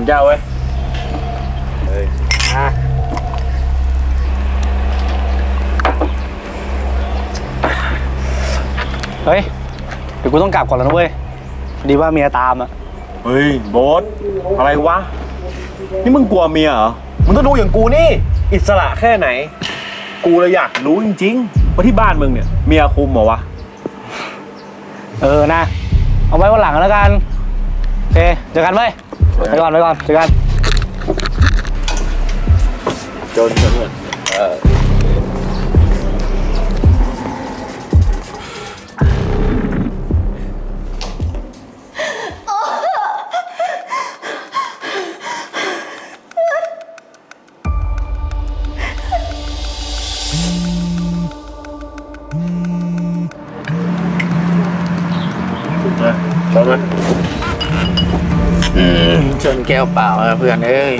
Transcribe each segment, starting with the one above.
นแก้วเว้ยอะเฮ้ย เดี๋ยวกูต้องกลับก่อนแล้วนะเว้ยพอดีว่าเมียตามอะ เฮ้ยโบ๊ทอะไรวะ นี่มึงกลัวเมียเหรอ มึงต้องดูอย่างกูนี่ อิสระแค่ไหน กูเลยอยากรู้จริงๆว่าที่บ้านมึงเนี่ย เมียคุมเหรอวะ เออนะ เอาไว้วันหลังแล้วกัน โอเค เจอกันเว้ย ไปก่อนไปก่อนเจอกันจนเพื่อนชนไหม ชนแก้วเปล่าอะเพื่อนเอ้ย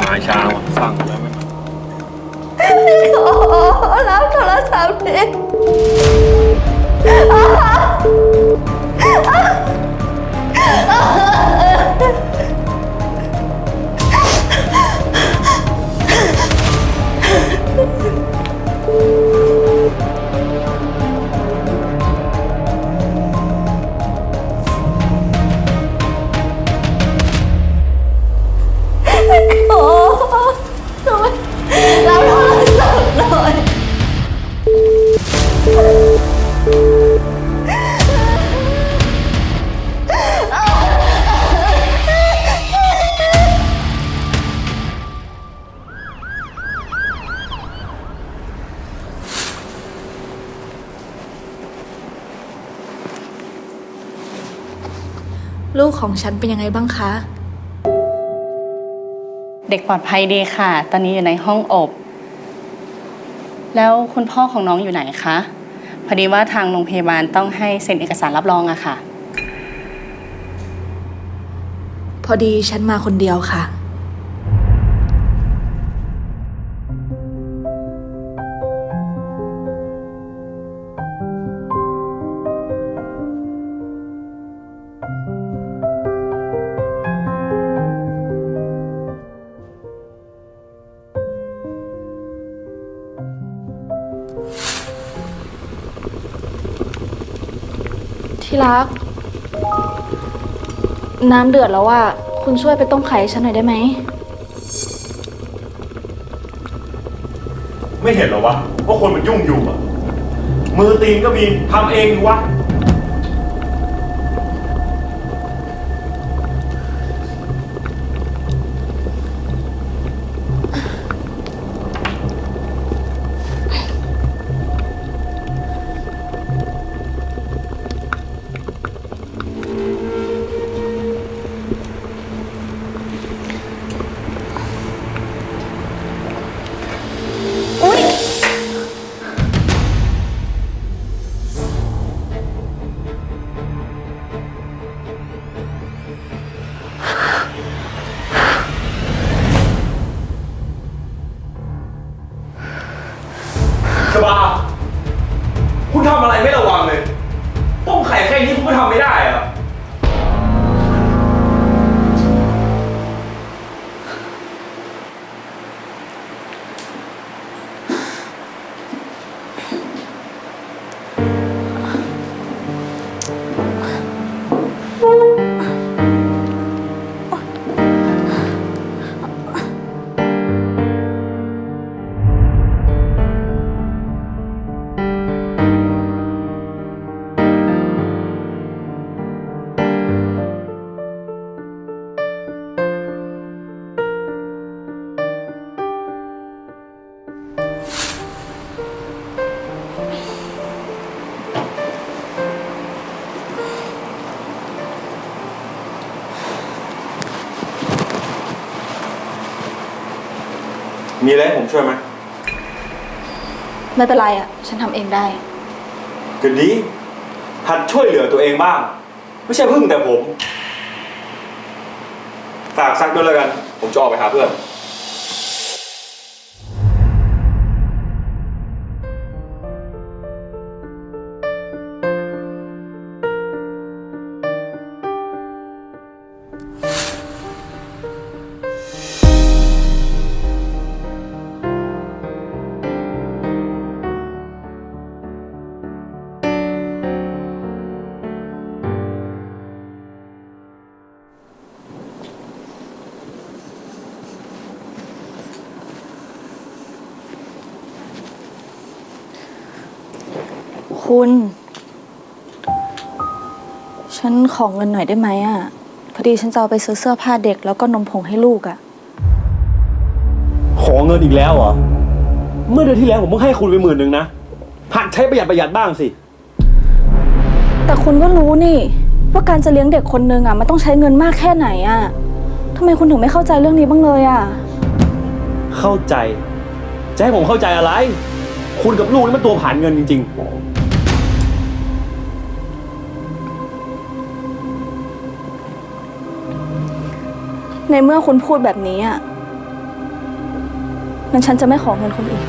มาเช้าอะสั่งแล้วไหมโอ้รับโทรศัพท์ดิโของฉันเป็นยังไงบ้างคะ เด็กปลอดภัยดีค่ะ ตอนนี้อยู่ในห้องอบ แล้วคุณพ่อของน้องอยู่ไหนคะ พอดีว่าทางโรงพยาบาลต้องให้เซ็นเอกสารรับรองอะค่ะ พอดีฉันมาคนเดียวค่ะ รัก น้ำเดือดแล้วว่า คุณช่วยไปต้มไข่ให้ฉันหน่อยได้ไหม ไม่เห็นเหรอวะว่าคนมันยุ่งอยู่อะมือตีนก็มีทำเองดิวะ นี้คุณก็ทำไม่ได้เหรอ มีอะไรให้ผมช่วยไหมไม่เป็นไรอะ ฉันทำเองได้ ก็ดีหัดช่วยเหลือตัวเองบ้าง ไม่ใช่พึ่งแต่ผม ฝากซักด้วยแล้วกัน ผมจะออกไปหาเพื่อน คุณ ฉันขอเงินหน่อยได้ไหมอะ พอดีฉันจะเอาไปซื้อเสื้อผ้าเด็กแล้วก็นมผงให้ลูกอะ ขอเงินอีกแล้วเหรอ เมื่อเดือนที่แล้วผมเพิ่งให้คุณไปหมื่นหนึ่งนะหัดใช้ประหยัดประหยัดบ้างสิ แต่คุณก็รู้นี่ ว่าการจะเลี้ยงเด็กคนนึงอะมันต้องใช้เงินมากแค่ไหนอะทำไมคุณถึงไม่เข้าใจเรื่องนี้บ้างเลยอะ เข้าใจ จะให้ผมเข้าใจอะไร คุณกับลูกนี่มันตัวผ่านเงินจริง ในเมื่อคุณพูดแบบนี้อะงั้นฉันจะไม่ขอเงินคุณอีก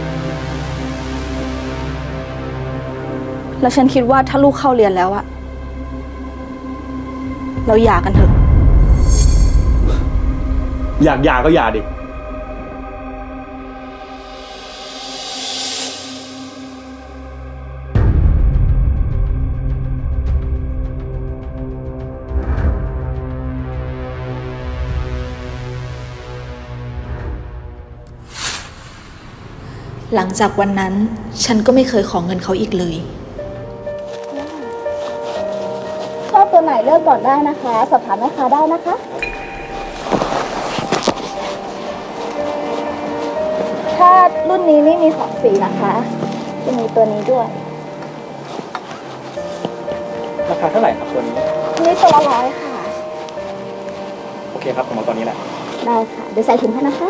แล้วฉันคิดว่าถ้าลูกเข้าเรียนแล้วอะเราหย่ากันเถอะ อยากหย่าก็หย่าดิ หลังจากวันนั้นฉันก็ไม่เคยขอเงินเขาอีกเลย ชอบตัวไหนเลือกก่อนได้นะคะ สอบถามแม่ค้าได้นะคะ ถ้ารุ่นนี้นี่มีสองสีนะคะจะมีตัวนี้ด้วย ราคาเท่าไหร่ครับตัวนี้ นี่ตัวละร้อยค่ะ โอเคครับผมเอาตัวนี้แหละ ได้ค่ะ เดี๋ยวใส่ถุงให้นะคะ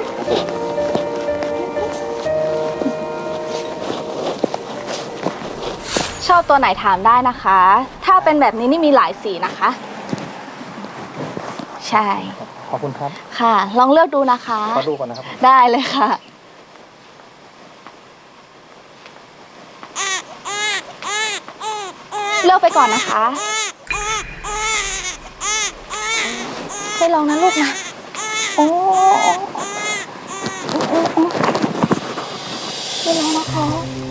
ชอบตัวไหนถามได้นะคะ ถ้าเป็นแบบนี้นี่มีหลายสีนะคะ ใช่ ขอบคุณครับ ค่ะ ลองเลือกดูนะคะ ขอดูก่อนนะครับ ได้เลยค่ะ เลือกไปก่อนนะคะให้ลองนะลูกนะ โอ้ให้ลองนะคะ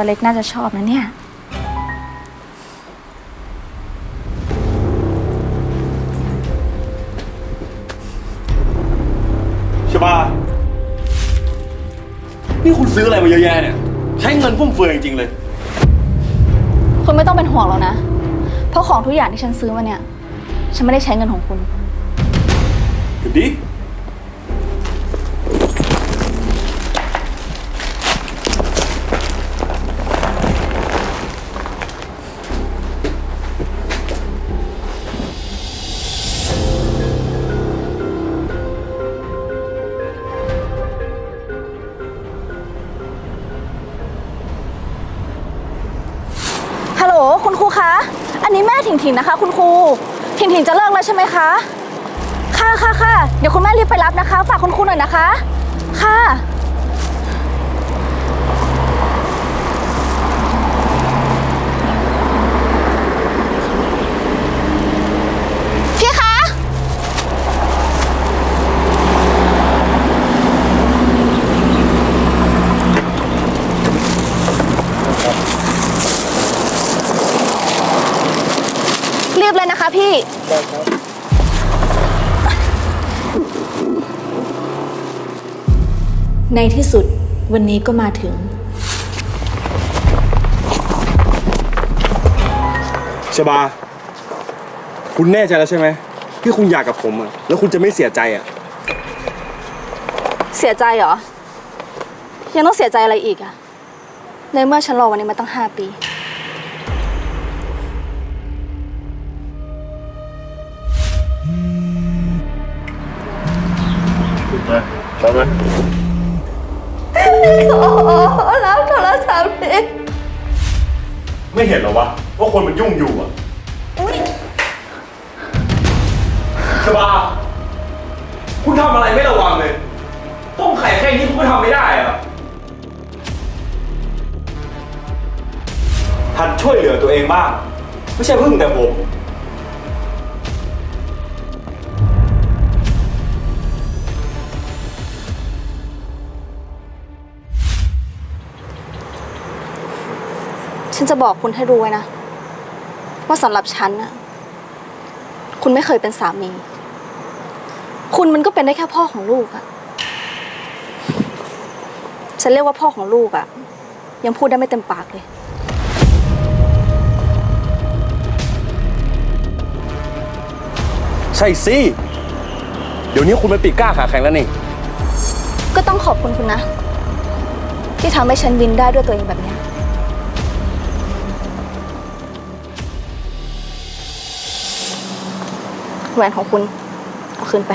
ตัวเล็กน่าจะชอบนะเนี่ยใช่ป่ะนี่คุณซื้ออะไรมาเยอะแยะเนี่ย ใช้เงินฟุ่มเฟือยจริงๆเลย คุณไม่ต้องเป็นห่วงแล้วนะ เพราะของทุกอย่างที่ฉันซื้อมาเนี่ย ฉันไม่ได้ใช้เงินของคุณ ถึงดิ ถิ่นนะคะ คุณครูถิงถิงจะเลิกแล้วใช่ไหมคะ ค่ะค่ะค่ะเดี๋ยวคุณแม่รีบไปรับนะคะ ฝากคุณครูหน่อยนะคะ ค่ะ พี่คะ รี บเลยนะคะพี่ ในที่สุดวันนี้ก็มาถึง ชบา คุณแน่ใจแล้วใช่ไหมที่คุณอยากกับผมอะแล้วคุณจะไม่เสียใจอะเสียใจเหรอ ยังต้องเสียใจอะไรอีกอะในเมื่อฉันรอวันนี้มาตั้งห้าปี ใช่ไหมแล้วโทรศัพท์นี่ไม่เห็นเหรอวะว่าคนมันยุ่งอยู่อะชบาคุณทำอะไรไม่ระวังเลย ต้มไข่แค่นี้คุณก็ทำไม่ได้เหรอะหัดช่วยเหลือตัวเองบ้าง ไม่ใช่พึ่งแต่ผม ฉันจะบอกคุณให้รู้ไว้นะ ว่าสำหรับฉันน่ะ คุณไม่เคยเป็นสามี คุณมันก็เป็นได้แค่พ่อของลูกอะฉันเรียกว่าพ่อของลูกอะยังพูดได้ไม่เต็มปากเลยใช่สิ เดี๋ยวนี้คุณเป็นปีกกล้าขาแข็งแล้วนี่ ก็ต้องขอบคุณคุณนะ ที่ทำให้ฉันวินได้ด้วยตัวเองแบบเนี้ แหวนของคุณ เอาคืนไป